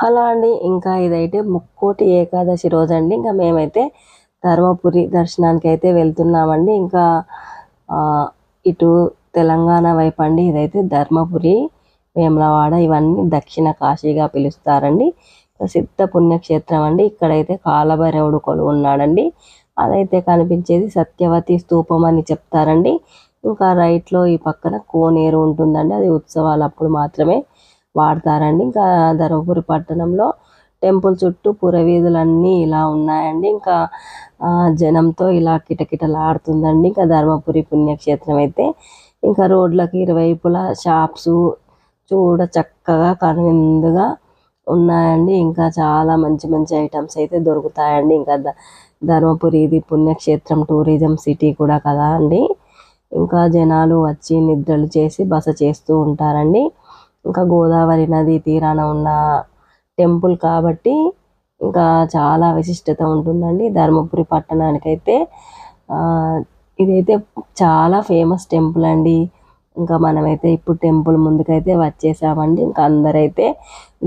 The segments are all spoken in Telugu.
అలా అండి. ఇంకా ఇదైతే ముక్కోటి ఏకాదశి రోజు అండి ఇంకా మేమైతే ధర్మపురి దర్శనానికి అయితే వెళ్తున్నామండి. ఇంకా ఇటు తెలంగాణ వైపు అండి. ఇదైతే ధర్మపురి వేములవాడ ఇవన్నీ దక్షిణ కాశీగా పిలుస్తారండి. ప్రసిద్ధ పుణ్యక్షేత్రం అండి. ఇక్కడైతే కాలభైరవుడు కొలు ఉన్నాడండి. అదైతే కనిపించేది సత్యవతి స్తూపం అని చెప్తారండి. ఇంకా రైట్లో ఈ పక్కన కోనేరు ఉంటుందండి. అది ఉత్సవాలు అప్పుడు మాత్రమే వాడతారండి. ఇంకా ధర్మపురి పట్టణంలో టెంపుల్ చుట్టూ పురవీధులన్నీ ఇలా ఉన్నాయండి. ఇంకా జనంతో ఇలా కిటకిటలాడుతుందండి. ఇంకా ధర్మపురి పుణ్యక్షేత్రం అయితే ఇంకా రోడ్లకి ఇరువైపులా షాప్స్ చూడ చక్కగా కనువిందుగా ఉన్నాయండి. ఇంకా చాలా మంచి మంచి ఐటమ్స్ అయితే దొరుకుతాయండి. ఇంకా ధర్మపురి ఇది పుణ్యక్షేత్రం టూరిజం సిటీ కూడా కదా అండి. ఇంకా జనాలు వచ్చి నిద్రలు చేసి బస చేస్తూ ఉంటారండి. ఇంకా గోదావరి నది తీరాన ఉన్న టెంపుల్ కాబట్టి ఇంకా చాలా విశిష్టత ఉంటుందండి. ధర్మపురి పట్టణానికైతే ఇదైతే చాలా ఫేమస్ టెంపుల్ అండి. ఇంకా మనమైతే ఇప్పుడు టెంపుల్ ముందుకైతే వచ్చేసామండి. ఇంకా అందరైతే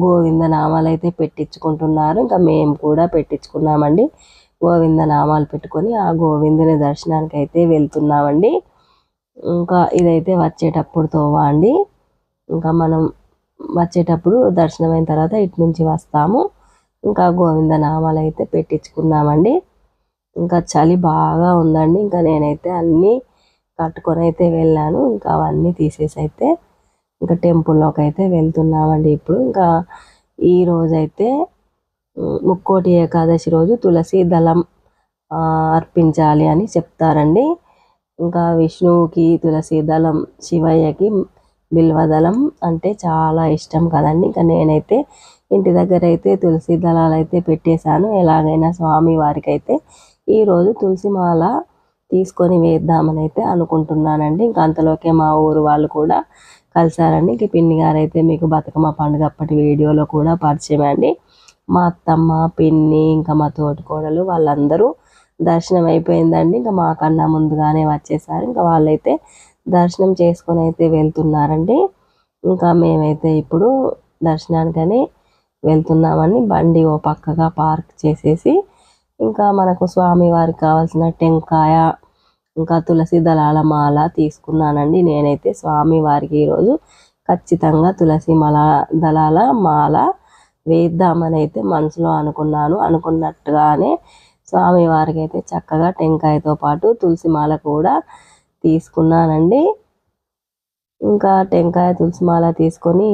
గోవింద నామాలు అయితే పెట్టించుకుంటున్నారు. ఇంకా మేము కూడా పెట్టించుకున్నామండి. గోవింద నామాలు పెట్టుకొని ఆ గోవిందుని దర్శనానికి అయితే వెళ్తున్నామండి. ఇంకా ఇదైతే వచ్చేటప్పుడు తోవా అండి. ఇంకా మనం వచ్చేటప్పుడు దర్శనం అయిన తర్వాత ఇటు నుంచి వస్తాము. ఇంకా గోవింద నామాలు అయితే పెట్టించుకున్నామండి. ఇంకా చలి బాగా ఉందండి. ఇంకా నేనైతే అన్నీ కట్టుకొని అయితే వెళ్ళాను. ఇంకా అవన్నీ తీసేసి అయితే ఇంకా టెంపుల్లోకి అయితే వెళ్తున్నామండి ఇప్పుడు. ఇంకా ఈ రోజైతే ముక్కోటి ఏకాదశి రోజు తులసి దళం అర్పించాలి అని చెప్తారండి. ఇంకా విష్ణువుకి తులసి దళం శివయ్యకి బిల్వదళం అంటే చాలా ఇష్టం కదండి. ఇంకా నేనైతే ఇంటి దగ్గర అయితే తులసి దళాలు అయితే పెట్టేశాను. ఎలాగైనా స్వామి వారికి అయితే ఈరోజు తులసి మాల తీసుకొని వేద్దామని అయితే అనుకుంటున్నానండి. ఇంకా అంతలోకే మా ఊరు వాళ్ళు కూడా కలిసారండి ఇంక పిన్ని గారు అయితే మీకు బతుకమ్మ పండుగ అప్పటి వీడియోలో కూడా పరిచయం అండి. మా అత్తమ్మ పిన్ని ఇంకా మా తోటికోడలు వాళ్ళందరూ దర్శనం అయిపోయిందండి. ఇంకా మాకన్నా ముందుగానే వచ్చేసారు. ఇంకా వాళ్ళైతే దర్శనం చేసుకొని అయితే వెళ్తున్నారండి. ఇంకా మేమైతే ఇప్పుడు దర్శనానికని వెళ్తున్నామని బండి ఓ పక్కగా పార్క్ చేసేసి ఇంకా మనకు స్వామి వారికి కావాల్సిన టెంకాయ ఇంకా తులసి దళాల మాల తీసుకున్నానండి. నేనైతే స్వామి వారికి ఈరోజు ఖచ్చితంగా తులసి మాల దళాల మాల వేద్దామని అయితే మనసులో అనుకున్నాను. అనుకున్నట్టుగానే స్వామి వారికి అయితే చక్కగా టెంకాయతో పాటు తులసి మాల కూడా తీసుకున్నానండి. ఇంకా టెంకాయ తులసి మాల తీసుకొని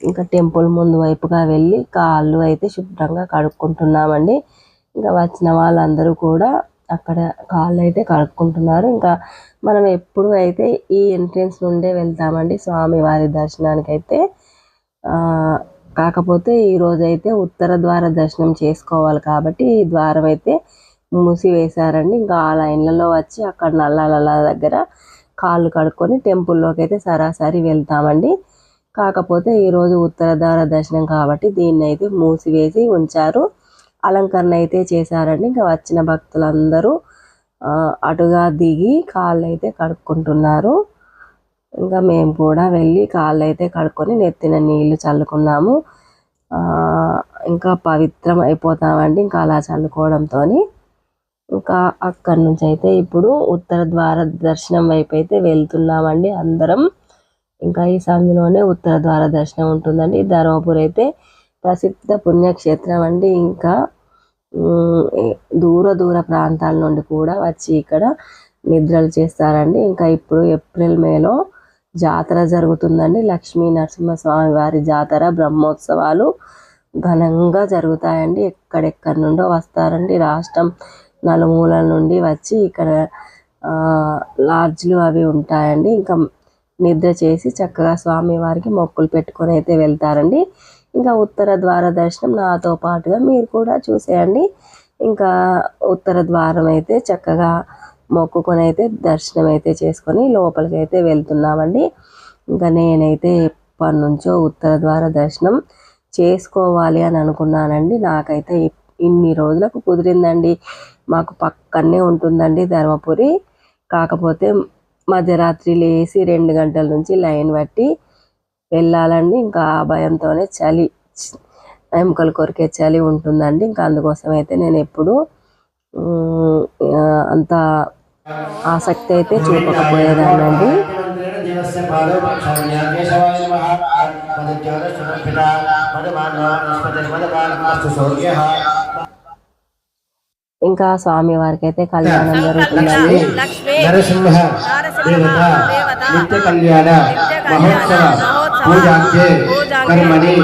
ఇంకా టెంపుల్ ముందు వైపుగా వెళ్ళి కాళ్ళు అయితే శుభ్రంగా కడుక్కుంటున్నామండి. ఇంకా వచ్చిన వాళ్ళందరూ కూడా అక్కడ కాళ్ళు అయితే కడుక్కుంటున్నారు. ఇంకా మనం ఎప్పుడు అయితే ఈ ఎంట్రన్స్ నుండే వెళ్తామండి స్వామి వారి దర్శనానికి అయితే కాకపోతే ఈరోజైతే అయితే ఉత్తర ద్వార దర్శనం చేసుకోవాలి కాబట్టి ఈ ద్వారం అయితే మూసివేశారండి ఇంకా ఆ లైన్లలో వచ్చి అక్కడ నల్లాల దగ్గర కాళ్ళు కడుక్కొని టెంపుల్లోకి అయితే సరాసరి వెళ్తామండి. కాకపోతే ఈరోజు ఉత్తర దర్శనం కాబట్టి దీన్ని అయితే మూసివేసి ఉంచారు. అలంకరణ అయితే చేశారండి. ఇంకా వచ్చిన భక్తులందరూ అటుగా దిగి కాళ్ళు అయితే కడుక్కుంటున్నారు. ఇంకా మేము కూడా వెళ్ళి కాళ్ళు అయితే కడుక్కొని నెత్తిన నీళ్ళు చల్లుకున్నాము. ఇంకా పవిత్రం అయిపోతామండి. ఇంకా అలా చల్లుకోవడంతో ఇంకా అక్కడి నుంచి అయితే ఇప్పుడు ఉత్తర ద్వార దర్శనం వైపు అయితే వెళ్తున్నామండి అందరం. ఇంకా ఈ సందులోనే ఉత్తర ద్వార దర్శనం ఉంటుందండి. ధర్మపురి అయితే ప్రసిద్ధ పుణ్యక్షేత్రం అండి. ఇంకా దూర దూర ప్రాంతాల నుండి కూడా వచ్చి ఇక్కడ నిద్రలు చేస్తారండి. ఇంకా ఇప్పుడు ఏప్రిల్ మేలో జాతర జరుగుతుందండి. లక్ష్మీ నరసింహస్వామి వారి జాతర బ్రహ్మోత్సవాలు ఘనంగా జరుగుతాయండి. ఎక్కడెక్కడి నుండో వస్తారండి. రాష్ట్రం నలుమూలల నుండి వచ్చి ఇక్కడ లాడ్జ్లు అవి ఉంటాయండి. ఇంకా నిద్ర చేసి చక్కగా స్వామి వారికి మొక్కులు పెట్టుకొని అయితే వెళ్తారండి. ఇంకా ఉత్తర ద్వార దర్శనం నాతో పాటుగా మీరు కూడా చూసేయండి. ఇంకా ఉత్తర ద్వారం అయితే చక్కగా మొక్కుకొని అయితే దర్శనం అయితే చేసుకొని లోపలికి అయితే వెళ్తున్నామండి. ఇంకా నేనైతే ఎప్పటి నుంచో ఉత్తర ద్వార దర్శనం చేసుకోవాలి అని అనుకున్నానండి. నాకైతే ఇన్ని రోజులకు కుదిరిందండి. మాకు పక్కనే ఉంటుందండి ధర్మపురి కాకపోతే మధ్యరాత్రి లేచి రెండు గంటల నుంచి లైన్ బట్టి వెళ్ళాలండి ఇంకా ఆ భయంతోనే చలి ఎముకలు కొరికే చలి ఉంటుందండి ఇంకా అందుకోసం అయితే నేను ఎప్పుడు అంత ఆసక్తి అయితే చూపకపోయేదానండి ఇంకా స్వామి వారికి అయితే కళ్యాణం జరుగుతుందండి నరసింహ దేవత నిత్య కళ్యాణ మహోత్సవ పూజాంతే కర్మణి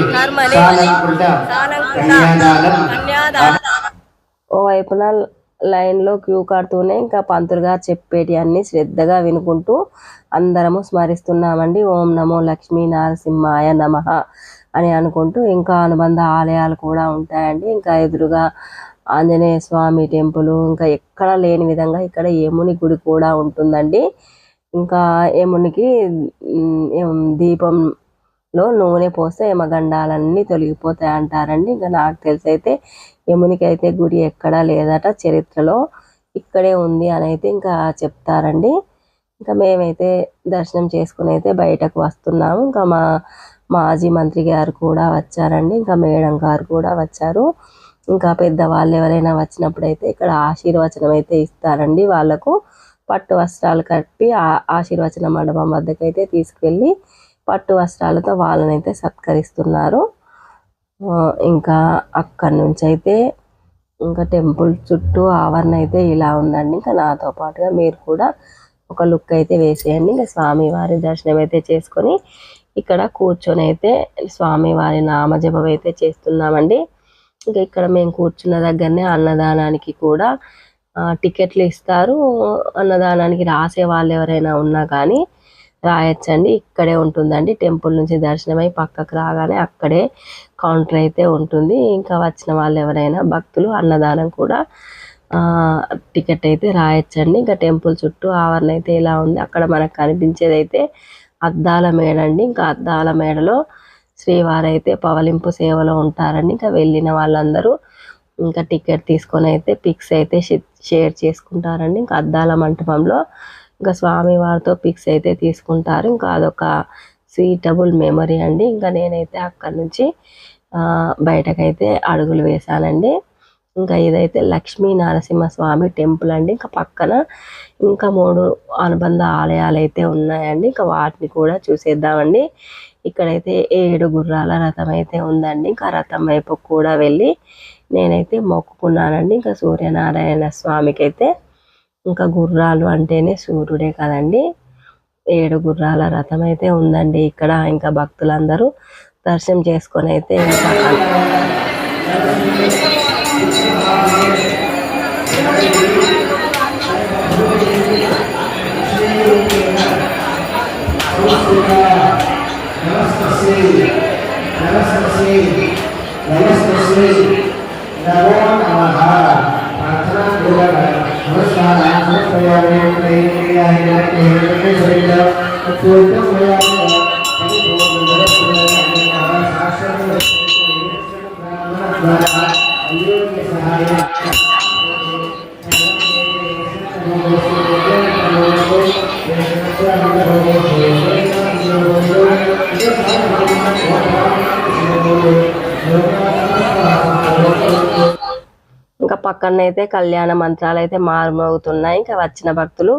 సాలంకృత కన్యాదానం ఓ వైపున లైన్లో క్యూ కడుతూనే ఇంకా పంతులు గారు చెప్పేటి అన్ని శ్రద్ధగా వినుకుంటూ అందరము స్మరిస్తున్నామండి. ఓం నమో లక్ష్మీ నరసింహాయ నమః అని అనుకుంటూ ఇంకా అనుబంధ ఆలయాలు కూడా ఉంటాయండి. ఇంకా ఎదురుగా ఆంజనేయ స్వామి టెంపుల్ ఇంకా ఎక్కడ లేని విధంగా ఇక్కడ యముని గుడి కూడా ఉంటుందండి. ఇంకా యమునికి దీపంలో నూనె పోస్తే యమగండాలన్నీ తొలగిపోతాయి అంటారండి. ఇంకా నాకు తెలిసి అయితే యమునికి అయితే గుడి ఎక్కడా లేదట చరిత్రలో ఇక్కడే ఉంది అని అయితే ఇంకా చెప్తారండి. ఇంకా మేమైతే దర్శనం చేసుకుని అయితే బయటకు వస్తున్నాము. ఇంకా మా మాజీ మంత్రి గారు కూడా వచ్చారండి. ఇంకా మేడం గారు కూడా వచ్చారు. ఇంకా పెద్దవాళ్ళు ఎవరైనా వచ్చినప్పుడు అయితే ఇక్కడ ఆశీర్వచనం అయితే ఇస్తారండి. వాళ్ళకు పట్టు వస్త్రాలు కట్టి ఆ ఆశీర్వచన మండపం వద్దకు అయితే తీసుకెళ్ళి పట్టు వస్త్రాలతో వాళ్ళనైతే సత్కరిస్తున్నారు. ఇంకా అక్కడి నుంచి అయితే ఇంకా టెంపుల్ చుట్టూ ఆవరణ అయితే ఇలా ఉందండి. ఇంకా నాతో పాటుగా మీరు కూడా ఒక లుక్ అయితే వేసేయండి. ఇంకా స్వామివారి దర్శనం అయితే చేసుకొని ఇక్కడ కూర్చొని అయితే స్వామివారి నామజపం అయితే చేస్తున్నామండి. ఇంకా ఇక్కడ మేము కూర్చున్న దగ్గరనే అన్నదానానికి కూడా టికెట్లు ఇస్తారు. అన్నదానానికి రాసే వాళ్ళు ఎవరైనా ఉన్నా కానీ రాయొచ్చండి. ఇక్కడే ఉంటుందండి. టెంపుల్ నుంచి దర్శనమై పక్కకు రాగానే అక్కడే కౌంటర్ అయితే ఉంటుంది. ఇంకా వచ్చిన వాళ్ళు ఎవరైనా భక్తులు అన్నదానం కూడా టికెట్ అయితే రాయొచ్చండి. ఇంకా టెంపుల్ చుట్టూ ఆవరణ అయితే ఇలా ఉంది. అక్కడ మనకు కనిపించేది అయితే అద్దాల మేడ అండి ఇంకా అద్దాల మేడలో శ్రీవారైతే పవలింపు సేవలో ఉంటారండి ఇంకా వెళ్ళిన వాళ్ళందరూ ఇంకా టికెట్ తీసుకొని అయితే పిక్స్ అయితే షేర్ చేసుకుంటారండి. ఇంకా అద్దాల మంటపంలో ఇంకా స్వామి వారితో పిక్స్ అయితే తీసుకుంటారు. ఇంకా అదొక సీటబుల్ మెమరీ అండి. ఇంకా నేనైతే అక్కడి నుంచి బయటకైతే అడుగులు వేశానండి. ఇంకా ఇదైతే లక్ష్మీ నరసింహస్వామి టెంపుల్ అండి. ఇంకా పక్కన ఇంకా మూడు అనుబంధ ఆలయాలు అయితే ఉన్నాయండి. ఇంకా వాటిని కూడా చూసేద్దామండి. ఇక్కడైతే ఏడు గుర్రాల రథం అయితే ఉందండి. ఇంకా రథం వైపు కూడా వెళ్ళి నేనైతే మొక్కుకున్నానండి. ఇంకా సూర్యనారాయణ స్వామికి అయితే ఇంకా గుర్రాలు అంటేనే సూర్యుడే కదండి. ఏడు గుర్రాల రథం అయితే ఉందండి ఇక్కడ. ఇంకా భక్తులందరూ దర్శనం చేసుకొని అయితే ఇంకా నమస్తస్యై నమస్త. నమస్తస్యై నమో నమః. ప్రార్థనా పూర్వక నమస్కారం సమర్పయామి ప్రేయాయ నమస్తే శరీర పూర్ణం మయామి ఇంకా పక్కనైతే కళ్యాణ మంత్రాలు అయితే మారుమోగుతున్నాయి ఇంకా వచ్చిన భక్తులు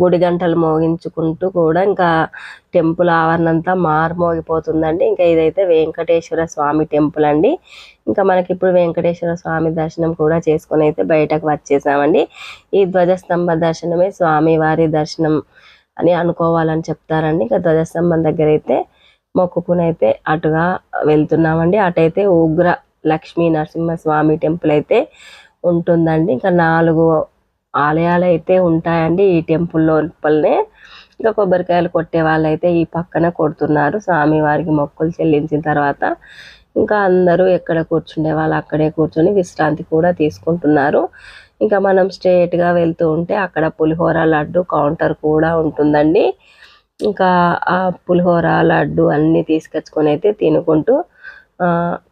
గుడి గంటలు మోగించుకుంటూ కూడా ఇంకా టెంపుల్ ఆవరణ అంతా మారుమోగిపోతుందండి. ఇంకా ఇదైతే వెంకటేశ్వర స్వామి టెంపుల్ అండి. ఇంకా మనకి ఇప్పుడు వెంకటేశ్వర స్వామి దర్శనం కూడా చేసుకొని అయితే బయటకు వచ్చేసామండి. ఈ ధ్వజస్తంభ దర్శనమే స్వామి వారి దర్శనం అని అనుకోవాలని చెప్తారండి. ఇంకా ధ్వజస్తంభం దగ్గర అయితే మొక్కుకుని అయితే అటుగా వెళ్తున్నామండి. అటైతే ఉగ్ర లక్ష్మీ నరసింహస్వామి టెంపుల్ అయితే ఉంటుందండి. ఇంకా నాలుగు ఆలయాలు అయితే ఉంటాయండి ఈ టెంపుల్ లోపలనే. ఇంకా కొబ్బరికాయలు కొట్టే వాళ్ళు అయితే ఈ పక్కన కొడుతున్నారు. స్వామి వారికి మొక్కులు చెల్లించిన తర్వాత ఇంకా అందరూ ఎక్కడ కూర్చుండే వాళ్ళు అక్కడే కూర్చొని విశ్రాంతి కూడా తీసుకుంటున్నారు. ఇంకా మనం స్ట్రేట్గా వెళ్తూ ఉంటే అక్కడ పులిహోర లడ్డు కౌంటర్ కూడా ఉంటుందండి. ఇంకా ఆ పులిహోర లడ్డు అన్నీ తీసుకొచ్చుకొని అయితే తినుకుంటూ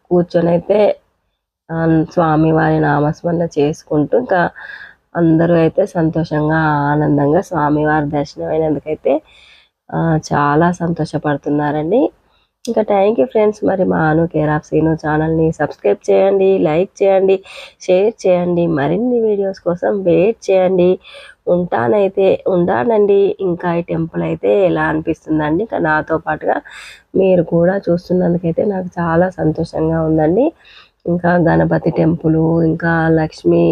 కూర్చొని అయితే స్వామివారి నామస్మరణ చేసుకుంటూ ఇంకా అందరూ అయితే సంతోషంగా ఆనందంగా స్వామివారి దర్శనం అయినందుకైతే చాలా సంతోషపడుతున్నారండి. ఇంకా థ్యాంక్ యూ ఫ్రెండ్స్ మరి మా అను కేర్ ఆఫ్ సీను ఛానల్ని సబ్స్క్రైబ్ చేయండి లైక్ చేయండి షేర్ చేయండి మరిన్ని వీడియోస్ కోసం వెయిట్ చేయండి. ఉంటానైతే ఉండానండి. ఇంకా ఈ టెంపుల్ అయితే ఎలా అనిపిస్తుందండి? ఇంకా నాతో పాటుగా మీరు కూడా చూస్తున్నందుకైతే నాకు చాలా సంతోషంగా ఉందండి. ఇంకా గణపతి టెంపుల్ ఇంకా లక్ష్మీ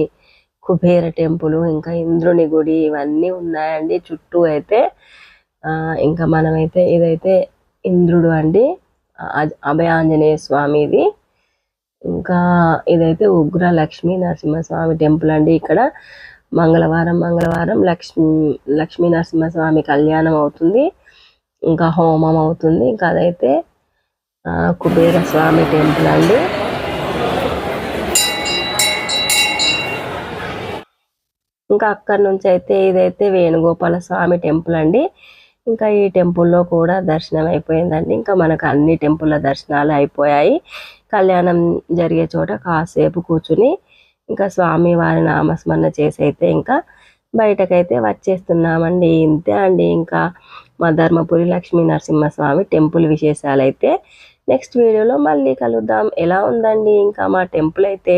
కుబేర టెంపుల్ ఇంకా ఇంద్రుని గుడి ఇవన్నీ ఉన్నాయండి. చుట్టూ అయితే ఇంకా మనమైతే ఇదైతే ఇంద్రుడు అండి. అభయ ఆంజనేయ స్వామి ఇది ఇంకా ఇదైతే ఉగ్ర లక్ష్మీ నరసింహస్వామి టెంపుల్ అండి ఇక్కడ. మంగళవారం మంగళవారం లక్ష్మీ లక్ష్మీ నరసింహస్వామి కళ్యాణం అవుతుంది. ఇంకా హోమం అవుతుంది. ఇంకా అదైతే కుబేర స్వామి టెంపుల్ అండి. ఇంకా అక్కడి నుంచి అయితే ఇదైతే వేణుగోపాల స్వామి టెంపుల్ అండి. ఇంకా ఈ టెంపుల్లో కూడా దర్శనం అయిపోయిందండి. ఇంకా మనకు అన్ని టెంపుల్ల దర్శనాలు అయిపోయాయి. కళ్యాణం జరిగే చోట కాసేపు కూర్చుని ఇంకా స్వామి వారి నామస్మరణ చేసి అయితే ఇంకా బయటకైతే వచ్చేస్తున్నామండి. ఇంతే అండి. ఇంకా మా ధర్మపురి లక్ష్మీ నరసింహస్వామి టెంపుల్ విశేషాలు అయితే నెక్స్ట్ వీడియోలో మళ్ళీ కలుద్దాం. ఎలా ఉందండి ఇంకా మా టెంపుల్ అయితే?